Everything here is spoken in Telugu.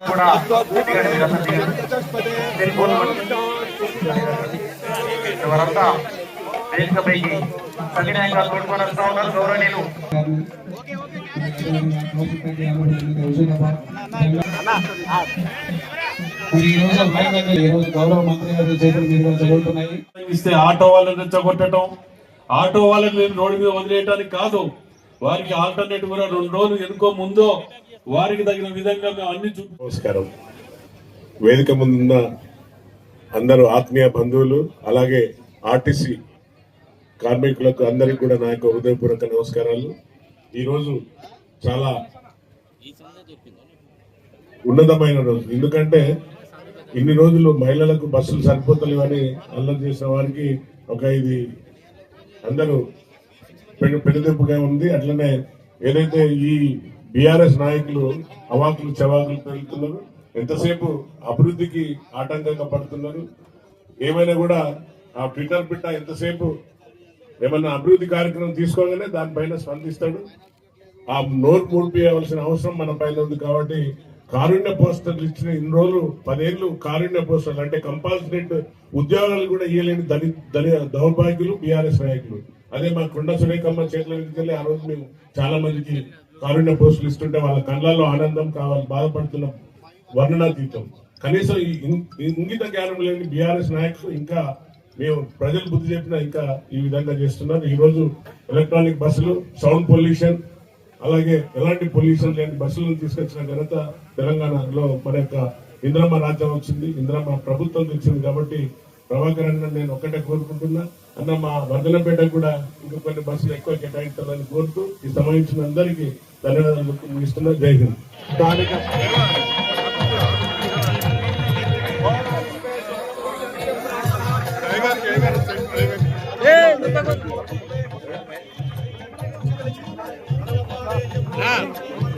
కూడా ఎవరంతా వేదికపైకి సవినయంగా తోడుకొని వస్తా ఉన్నారు గౌరవనీయులు. ఇస్తే ఆటో వాళ్ళని రెచ్చగొట్టడం ఆటో వాళ్ళని రోడ్డు మీద వదిలేయడానికి కాదు. వారికి ఆల్టర్నేటివ్ కూడా రెండు రోజులు ఎనుకో ముందో వారికి తగిన విధంగా మేము అన్ని చూ నమస్కారం. వేదిక ముందున్న అందరూ ఆత్మీయ బంధువులు అలాగే ఆర్టీసీ కార్మికులకు అందరికీ కూడా నా యొక్క హృదయపూర్వక నమస్కారాలు. ఈరోజు చాలా ఉన్నతమైన రోజు. ఎందుకంటే ఇన్ని రోజులు మహిళలకు బస్సులు సరిపోతలేవని అల్లరి చేసిన వారికి ఒక ఇది అందరూ పెను పెనుదెప్పుగా ఉంది. అట్లనే ఏదైతే ఈ బీఆర్ఎస్ నాయకులు అవాకులు చవాకులు పెరుగుతున్నారు. ఎంతసేపు అభివృద్ధికి ఆటంకంగా పడుతున్నారు. ఏమైనా కూడా ఆ ట్విట్టర్ పిట్ట ఎంతసేపు ఏమన్నా అభివృద్ధి కార్యక్రమం తీసుకోగానే దానిపైన స్పందిస్తాడు. ఆ నోరు మూడిపియవలసిన అవసరం మన పైన ఉంది కాబట్టి కారుణ్య పోస్టర్లు ఇచ్చిన ఇన్ని రోజులు పదేళ్ళు కారుణ్య పోస్టర్లు అంటే కంపల్సరేట్ ఉద్యోగాలు కూడా ఇవ్వలేని దళి దళి దౌర్భాగ్యులు బీఆర్ఎస్ నాయకులు. అదే మా కొండ సురేఖమ్మ చేతుల మీదకి వెళ్ళి ఆ రోజు మేము చాలా మందికి కారుణ్య పోస్టులు ఇస్తుంటే వాళ్ళ కళ్ళల్లో ఆనందం కావాలి బాధపడుతున్న. వర్ణనాతీతం. కనీసం ఈ ఇం- ఇంగిత జ్ఞానం లేని బీఆర్ఎస్ నాయకులు ఇంకా మేము ప్రజలు బుద్ధి చెప్పినా ఇంకా ఈ విధంగా చేస్తున్నారు. ఈరోజు ఎలక్ట్రానిక్ బస్సులు సౌండ్ పొల్యూషన్ అలాగే ఎలాంటి పొల్యూషన్ లేని బస్సులను తీసుకొచ్చిన ఘనత తెలంగాణలో మన యొక్క ఇంద్రమ్మ రాజ్యం వచ్చింది. ఇంద్రమ్మ ప్రభుత్వం తెచ్చింది కాబట్టి ప్రభాకర్ అన్న నేను ఒక్కటే కోరుకుంటున్నా. అన్న మా వర్ధనపేట కూడా ఇంకా కొన్ని బస్సులు ఎక్కువ కేటాయించాలని కోరుతూ ఈ సమయించిన అందరికీ ధన్యవాదాలు ముగిస్తున్నా జై హింద్ స్థానిక Yeah.